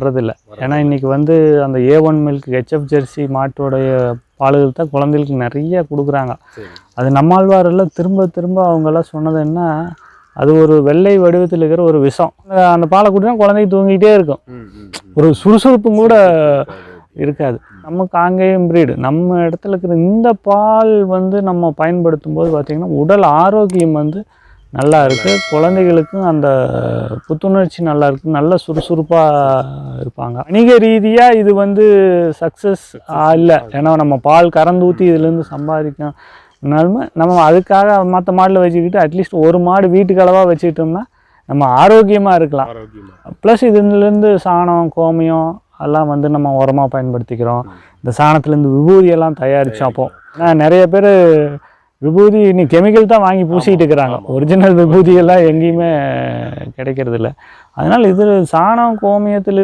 வர்றதில்ல. ஏன்னா இன்னைக்கு வந்து அந்த A one milk HF Jersey மாட்டோடைய பால்கள் தான் குழந்தைகளுக்கு நிறைய கொடுக்குறாங்க. அது நம்மாழ்வாரெல்லாம் திரும்ப திரும்ப அவங்கெல்லாம் சொன்னது என்ன? அது ஒரு வெள்ளை வடிவத்தில் இருக்கிற ஒரு விஷம். அந்த- பாலை குடினா குழந்தைக்கு தூங்கிட்டே இருக்கும். ஒரு சுறுசுறுப்பும் கூட இருக்காது. இருக்காது. நம்ம காங்கேயம் பிரீடு நம்ம இடத்துல இருக்கிற இந்த பால் வந்து நம்ம பயன்படுத்தும் போது பார்த்திங்கன்னா உடல் ஆரோக்கியம் வந்து நல்லா இருக்குது குழந்தைகளுக்கும் அந்த புத்துணர்ச்சி நல்லா இருக்குது நல்ல சுறுசுறுப்பாக இருப்பாங்க. வணிக ரீதியாக இது வந்து சக்ஸஸ் இல்லை. ஏன்னா நம்ம பால் கறந்து ஊற்றி இதுலேருந்து சம்பாதிக்கணும்னாலுமே நம்ம அதுக்காக மற்ற மாடில் வச்சுக்கிட்டு அட்லீஸ்ட் ஒரு மாடு வீட்டுக்கு அளவாக வச்சுக்கிட்டோம்னா நம்ம ஆரோக்கியமாக இருக்கலாம். ப்ளஸ் இதுலேருந்து சாணம் கோமியம் எல்லாம் வந்து நம்ம உரமாக பயன்படுத்திக்கிறோம். இந்த சாணத்துலேருந்து விபூதி எல்லாம் தயாரித்தோம் அப்போ நிறைய பேர் விபூதி நீ கெமிக்கல் தான் வாங்கி பூசிட்டு இருக்கிறாங்க. ஒரிஜினல் விபூதி எல்லாம் எங்கேயுமே கிடைக்கிறது இல்ல அதனால் இது சாணம் கோமியத்தில்